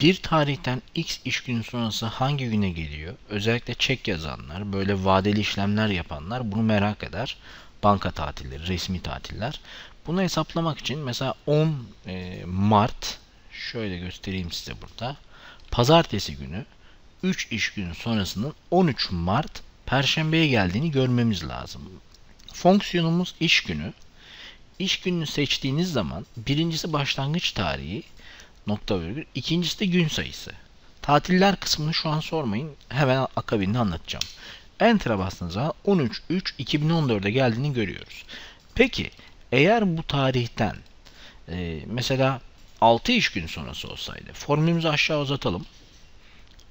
bir tarihten x iş günü sonrası hangi güne geliyor? Özellikle çek yazanlar, böyle vadeli işlemler yapanlar bunu merak eder. Banka tatilleri, resmi tatiller. Bunu hesaplamak için mesela 10 e, Mart şöyle göstereyim size burada. Pazartesi günü 3 iş günü sonrasının 13 Mart Perşembeye geldiğini görmemiz lazım. Fonksiyonumuz iş günü. İş gününü seçtiğiniz zaman birincisi başlangıç tarihi nokta virgül, ikincisi de gün sayısı. Tatiller kısmını şu an sormayın. Hemen akabinde anlatacağım. Enter'a bastığınız zaman 13.3.2014'e geldiğini görüyoruz. Peki eğer bu tarihten e, mesela 6 iş günü sonrası olsaydı formülümüzü aşağı uzatalım.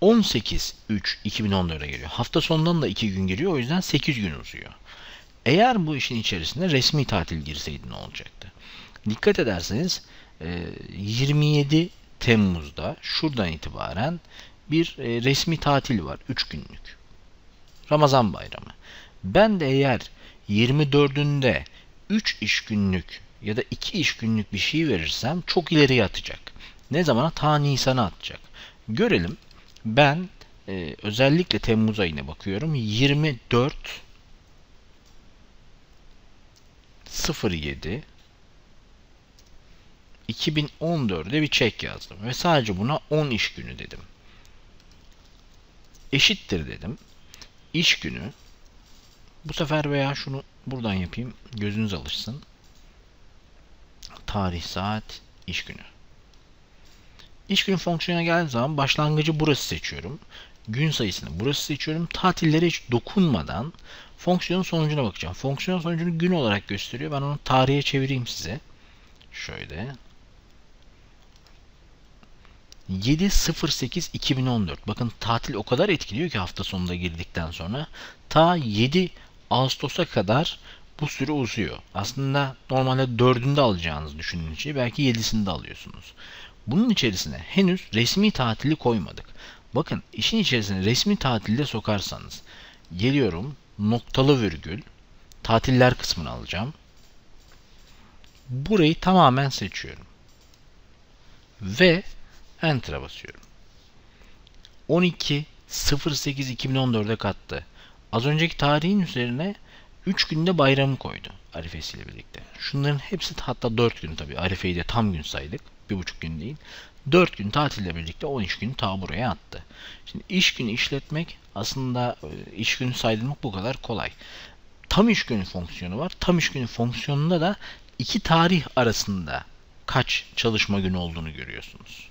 18.3.2014'e geliyor. Hafta sonundan da 2 gün giriyor. O yüzden 8 gün uzuyor. Eğer bu işin içerisinde resmi tatil girseydi ne olacaktı? Dikkat ederseniz e, 27 Temmuz'da şuradan itibaren bir e, resmi tatil var. 3 günlük. Ramazan bayramı. Ben de eğer 24'ünde 3 iş günlük ya da 2 iş günlük bir şey verirsem çok ileriye atacak. Ne zamana? Ta Nisan'a atacak. Görelim. Ben e, özellikle Temmuz ayına bakıyorum. 24 07 2014'de bir çek yazdım ve sadece buna 10 iş günü dedim. Eşittir dedim. İş günü bu sefer veya şunu buradan yapayım gözünüz alışsın. Tarih, saat, iş günü. İş günü fonksiyona geldiğim zaman başlangıcı burası seçiyorum. Gün sayısını burası seçiyorum. Tatillere hiç dokunmadan fonksiyonun sonucuna bakacağım. Fonksiyon sonucunu gün olarak gösteriyor. Ben onu tarihe çevireyim size. Şöyle. 7.08.2014. Bakın tatil o kadar etkiliyor ki hafta sonunda girdikten sonra. Ta 7 Ağustos'a kadar bu süre uzuyor. Aslında normalde 4'ünde alacağınız düşünün için belki 7'sinde alıyorsunuz. Bunun içerisine henüz resmi tatili koymadık. Bakın işin içerisine resmi tatilde sokarsanız geliyorum noktalı virgül tatiller kısmını alacağım. Burayı tamamen seçiyorum. Ve Enter'a basıyorum. 12 08 2014'e kattı. Az önceki tarihin üzerine 3 günde bayramı koydu Arifesi ile birlikte. Şunların hepsi hatta 4 gün tabi. Arife'yi de tam gün saydık. 1,5 gün değil. 4 gün tatille birlikte 10 iş günü ta buraya attı. Şimdi iş günü işletmek aslında e, iş günü saydırmak bu kadar kolay. Tam iş günü fonksiyonu var. Tam iş günü fonksiyonunda da iki tarih arasında kaç çalışma günü olduğunu görüyorsunuz.